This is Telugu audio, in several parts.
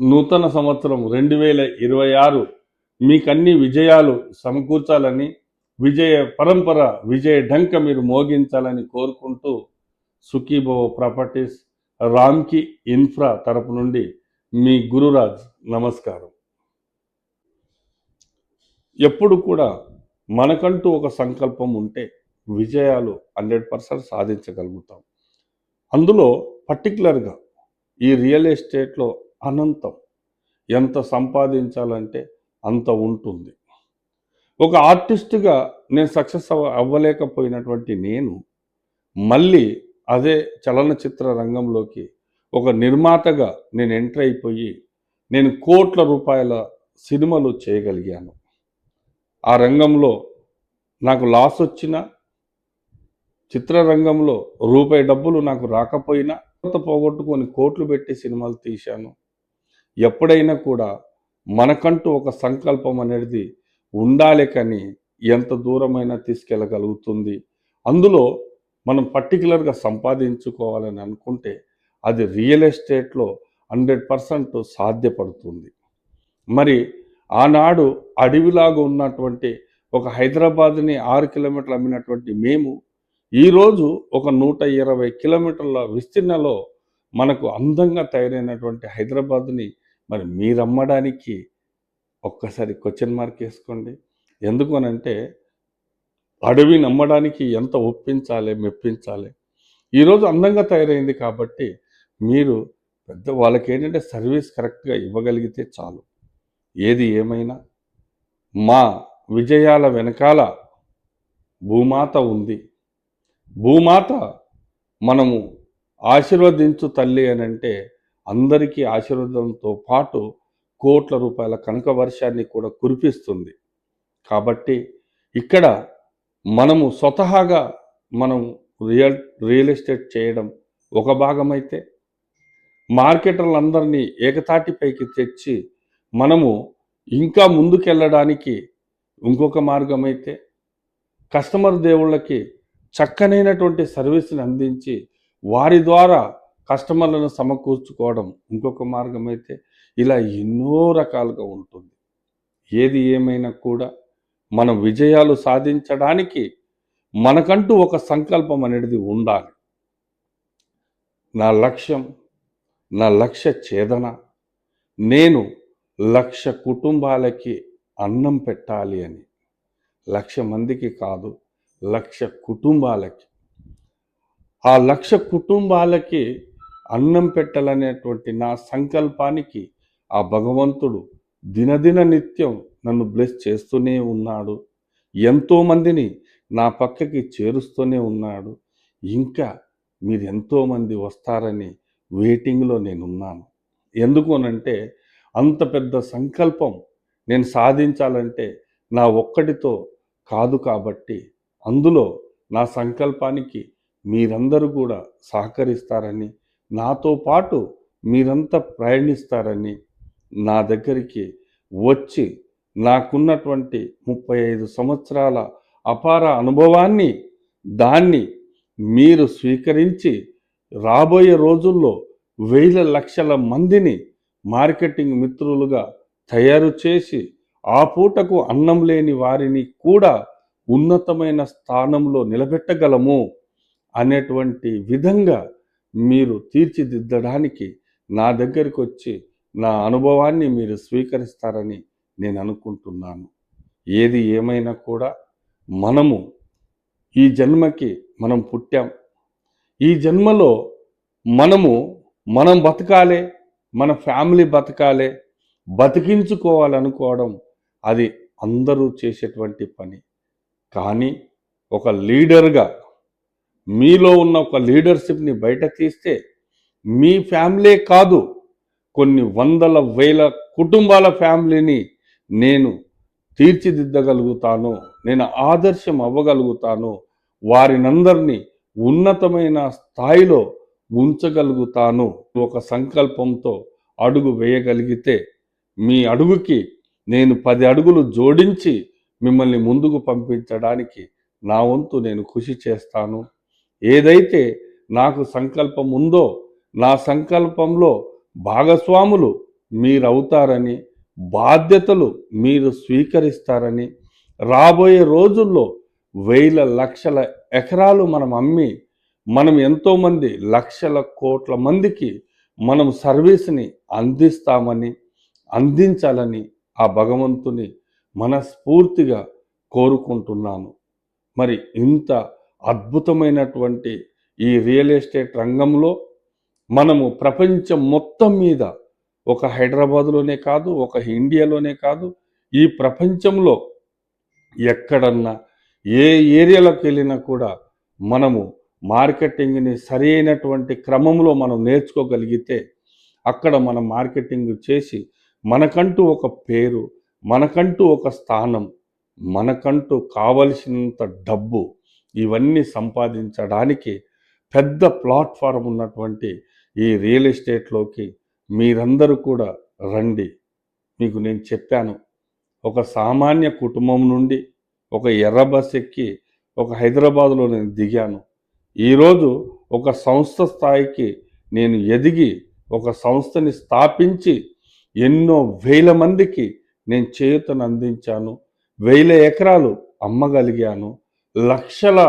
నూతన సంవత్సరం రెండు వేల ఇరవై ఆరు మీకన్ని విజయాలు సమకూర్చాలని విజయ పరంపర విజయ ఢంక మీరు మోగించాలని కోరుకుంటూ సుఖీభవ ప్రాపర్టీస్ రామ్కి ఇన్ఫ్రా తరపు నుండి మీ గురురాజ్ నమస్కారం. ఎప్పుడు కూడా మనకంటూ ఒక సంకల్పం ఉంటే విజయాలు హండ్రెడ్ పర్సెంట్ సాధించగలుగుతాం. అందులో పర్టికులర్గా ఈ రియల్ ఎస్టేట్లో అనంతం. ఎంత సంపాదించాలంటే అంత ఉంటుంది. ఒక ఆర్టిస్ట్గా నేను సక్సెస్ అవ్వ అవ్వలేకపోయినటువంటి నేను మళ్ళీ అదే చలనచిత్ర రంగంలోకి ఒక నిర్మాతగా నేను ఎంటర్ అయిపోయి నేను కోట్ల రూపాయల సినిమాలు చేయగలిగాను. ఆ రంగంలో నాకు లాస్ వచ్చినా చిత్రరంగంలో రూపాయి డబ్బులు నాకు రాకపోయినా కొత్త పోగొట్టుకొని కోట్లు పెట్టి సినిమాలు తీశాను. ఎప్పుడైనా కూడా మనకంటూ ఒక సంకల్పం అనేది ఉండాలి కానీ ఎంత దూరమైనా తీసుకెళ్ళగలుగుతుంది. అందులో మనం పర్టికులర్గా సంపాదించుకోవాలని అనుకుంటే అది రియల్ ఎస్టేట్లో హండ్రెడ్ పర్సెంట్ సాధ్యపడుతుంది. మరి ఆనాడు అడవిలాగా ఉన్నటువంటి ఒక హైదరాబాద్ని ఆరు కిలోమీటర్లు అమ్మినటువంటి మేము ఈరోజు ఒక నూట ఇరవై కిలోమీటర్ల విస్తీర్ణలో మనకు అందంగా తయారైనటువంటి హైదరాబాద్ని మరి మీరు అమ్మడానికి ఒక్కసారి క్వశ్చన్ మార్క్ వేసుకోండి. ఎందుకు అనంటే అడవిని అమ్మడానికి ఎంత ఒప్పించాలి మెప్పించాలి? ఈరోజు అందంగా తయారైంది కాబట్టి మీరు పెద్ద వాళ్ళకి ఏంటంటే సర్వీస్ కరెక్ట్గా ఇవ్వగలిగితే చాలు. ఏది ఏమైనా మా విజయాల వెనకాల భూమాత ఉంది. భూమాత మనము ఆశీర్వదించు తల్లి అని అంటే అందరికీ ఆశీర్వాదంతో పాటు కోట్ల రూపాయల కనక వర్షాన్ని కూడా కురిపిస్తుంది. కాబట్టి ఇక్కడ మనము స్వతహాగా మనం రియల్ రియల్ ఎస్టేట్ చేయడం ఒక భాగమైతే మార్కెటర్లందరినీ ఏకతాటిపైకి తెచ్చి మనము ఇంకా ముందుకెళ్ళడానికి ఇంకొక మార్గం అయితే కస్టమర్ దేవుళ్ళకి చక్కనైనటువంటి సర్వీస్ని అందించి వారి ద్వారా కస్టమర్లను సమకూర్చుకోవడం ఇంకొక మార్గం అయితే ఇలా ఎన్నో రకాలుగా ఉంటుంది. ఏది ఏమైనా కూడా మన విజయాలు సాధించడానికి మనకంటూ ఒక సంకల్పం అనేది ఉండాలి. నా లక్ష్యం నా లక్ష్య ఛేదన నేను లక్ష కుటుంబాలకి అన్నం పెట్టాలి అని. లక్ష మందికి కాదు లక్ష కుటుంబాలకి. ఆ లక్ష కుటుంబాలకి అన్నం పెట్టాలనేటువంటి నా సంకల్పానికి ఆ భగవంతుడు దినదిన నిత్యం నన్ను బ్లెస్ చేస్తూనే ఉన్నాడు. ఎంతోమందిని నా పక్కకి చేరుస్తూనే ఉన్నాడు. ఇంకా మీరు ఎంతోమంది వస్తారని వెయిటింగ్లో నేనున్నాను. ఎందుకు అనంటే అంత పెద్ద సంకల్పం నేను సాధించాలంటే నా ఒక్కటితో కాదు కాబట్టి అందులో నా సంకల్పానికి మీరందరూ కూడా సహకరిస్తారని నాతో పాటు మీరంతా ప్రయాణిస్తారని నా దగ్గరికి వచ్చి నాకున్నటువంటి ముప్పై ఐదు సంవత్సరాల అపార అనుభవాన్ని దాన్ని మీరు స్వీకరించి రాబోయే రోజుల్లో వేల లక్షల మందిని మార్కెటింగ్ మిత్రులుగా తయారు చేసి ఆ పూటకు అన్నం లేని వారిని కూడా ఉన్నతమైన స్థానంలో నిలబెట్టగలము అనేటువంటి విధంగా మీరు తీర్చిదిద్దడానికి నా దగ్గరికి వచ్చి నా అనుభవాన్ని మీరు స్వీకరిస్తారని నేను అనుకుంటున్నాను. ఏది ఏమైనా కూడా మనము ఈ జన్మకి మనం పుట్టాం. ఈ జన్మలో మనము మనం బతకాలే మన ఫ్యామిలీ బతకాలే బతికించుకోవాలనుకోవడం అది అందరూ చేసేటువంటి పని. కానీ ఒక లీడర్గా మీలో ఉన్న ఒక లీడర్షిప్ని బయట తీస్తే మీ ఫ్యామిలీ కాదు కొన్ని వందల వేల కుటుంబాల ఫ్యామిలీని నేను తీర్చిదిద్దగలుగుతాను నేను ఆదర్శం అవ్వగలుగుతాను వారినందరినీ ఉన్నతమైన స్థాయిలో ఉంచగలుగుతాను ఒక సంకల్పంతో అడుగు వేయగలిగితే మీ అడుగుకి నేను పది అడుగులు జోడించి మిమ్మల్ని ముందుకు పంపించడానికి నా వంతు నేను కృషి చేస్తాను. ఏదైతే నాకు సంకల్పం ఉందో నా సంకల్పంలో భాగస్వాములు మీరవుతారని బాధ్యతలు మీరు స్వీకరిస్తారని రాబోయే రోజుల్లో వేల లక్షల ఎకరాలు మనం అమ్మి మనం ఎంతోమంది లక్షల కోట్ల మందికి మనం సర్వీస్ని అందిస్తామని అందించాలని ఆ భగవంతుని మనస్ఫూర్తిగా కోరుకుంటున్నాను. మరి ఇంత అద్భుతమైనటువంటి ఈ రియల్ ఎస్టేట్ రంగంలో మనము ప్రపంచం మొత్తం మీద ఒక హైదరాబాదులోనే కాదు ఒక ఇండియాలోనే కాదు ఈ ప్రపంచంలో ఎక్కడన్నా ఏ ఏరియాలోకి వెళ్ళినా కూడా మనము మార్కెటింగ్ని సరైనటువంటి క్రమంలో మనం నేర్చుకోగలిగితే అక్కడ మనం మార్కెటింగ్ చేసి మనకంటూ ఒక పేరు మనకంటూ ఒక స్థానం మనకంటూ కావలసినంత డబ్బు ఇవన్నీ సంపాదించడానికి పెద్ద ప్లాట్ఫారం ఉన్నటువంటి ఈ రియల్ ఎస్టేట్లోకి మీరందరూ కూడా రండి. మీకు నేను చెప్పాను ఒక సామాన్య కుటుంబం నుండి ఒక ఎర్ర బస్ ఎక్కి ఒక హైదరాబాదులో నేను దిగాను. ఈరోజు ఒక సంస్థ స్థాయికి నేను ఎదిగి ఒక సంస్థని స్థాపించి ఎన్నో వేల మందికి నేను చేయుతను అందించాను వేల ఎకరాలు అమ్మగలిగాను లక్షల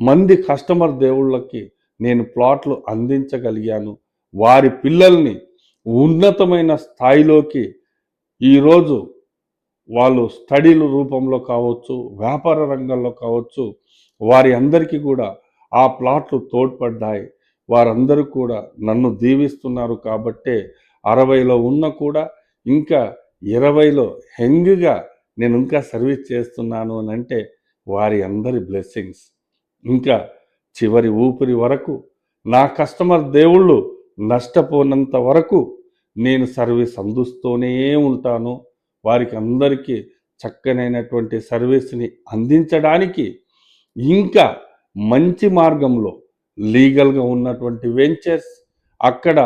మంది కస్టమర్ దేవుళ్ళకి నేను ప్లాట్లు అందించగలిగాను. వారి పిల్లల్ని ఉన్నతమైన స్థాయిలోకి ఈరోజు వాళ్ళు స్టడీల రూపంలో కావచ్చు వ్యాపార రంగంలో కావచ్చు వారి అందరికీ కూడా ఆ ప్లాట్లు తోడ్పడ్డాయి. వారందరూ కూడా నన్ను దీవిస్తున్నారు కాబట్టే అరవైలో ఉన్న కూడా ఇంకా ఇరవైలో హెంగ్గా నేను ఇంకా సర్వీస్ చేస్తున్నాను అని అంటే వారి అందరి బ్లెస్సింగ్స్. ఇంకా చివరి ఊపిరి వరకు నా కస్టమర్ దేవుళ్ళు నష్టపోనంత వరకు నేను సర్వీస్ అందిస్తూనే ఉంటాను. వారికి అందరికీ చక్కనైనటువంటి సర్వీస్ని అందించడానికి ఇంకా మంచి మార్గంలో లీగల్గా ఉన్నటువంటి వెంచర్స్ అక్కడ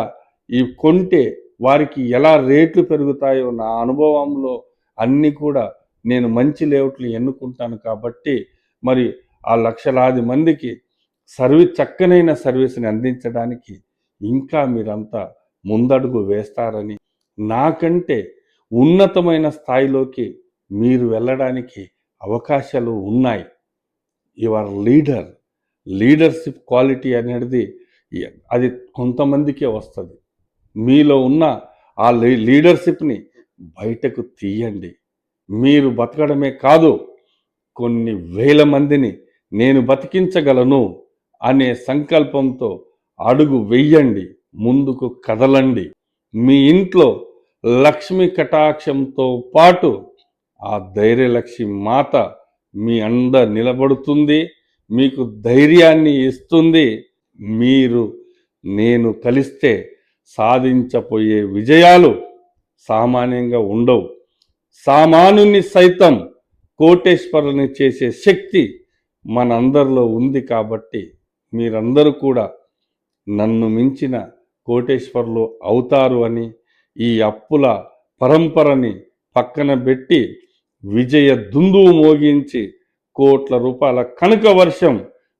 ఈ కొంటే వారికి ఎలా రేట్లు పెరుగుతాయో నా అనుభవంలో అన్నీ కూడా నేను మంచి లేఅవుట్లు ఎన్నుకుంటాను కాబట్టి మరి ఆ లక్షలాది మందికి సర్వీస్ చక్కనైన సర్వీస్ని అందించడానికి ఇంకా మీరంతా ముందడుగు వేస్తారని నాకంటే ఉన్నతమైన స్థాయిలోకి మీరు వెళ్ళడానికి అవకాశాలు ఉన్నాయి. యువర్ లీడర్ లీడర్షిప్ క్వాలిటీ అనేది అది కొంతమందికే వస్తుంది. మీలో ఉన్న ఆ లీ- లీడర్షిప్ని బయటకు తీయండి. మీరు బతకడమే కాదు కొన్ని వేల మందిని నేను బతికించగలను అనే సంకల్పంతో అడుగు వెయ్యండి ముందుకు కదలండి. మీ ఇంట్లో లక్ష్మి కటాక్షంతో పాటు ఆ ధైర్యలక్ష్మి మాత మీ అండ నిలబడుతుంది మీకు ధైర్యాన్ని ఇస్తుంది. మీరు నేను కలిస్తే సాధించబోయే విజయాలు సామాన్యంగా ఉండవు. సామానుని సైతం కోటేశ్వరుని చేసే శక్తి మనందరిలో ఉంది కాబట్టి మీరందరూ కూడా నన్ను మించిన కోటేశ్వరులు అవుతారు అని ఈ అప్పుల పరంపరని పక్కన పెట్టి విజయ దుందువు మోగించి కోట్ల రూపాయల కనుక వర్షం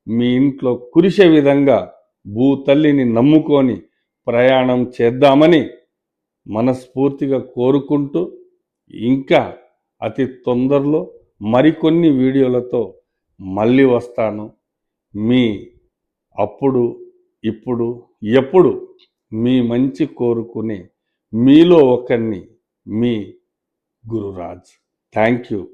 మీ ఇంట్లో కురిసే విధంగా భూతల్లిని నమ్ముకొని ప్రయాణం చేద్దామని మనస్ఫూర్తిగా కోరుకుంటూ ఇంకా అతి తొందరలో మరికొన్ని వీడియోలతో మళ్ళీ వస్తాను. మీ అప్పుడు ఇప్పుడు ఎప్పుడు మీ మంచి కోరుకునే మీలో ఒకరిని మీ గురురాజ్. Thank you.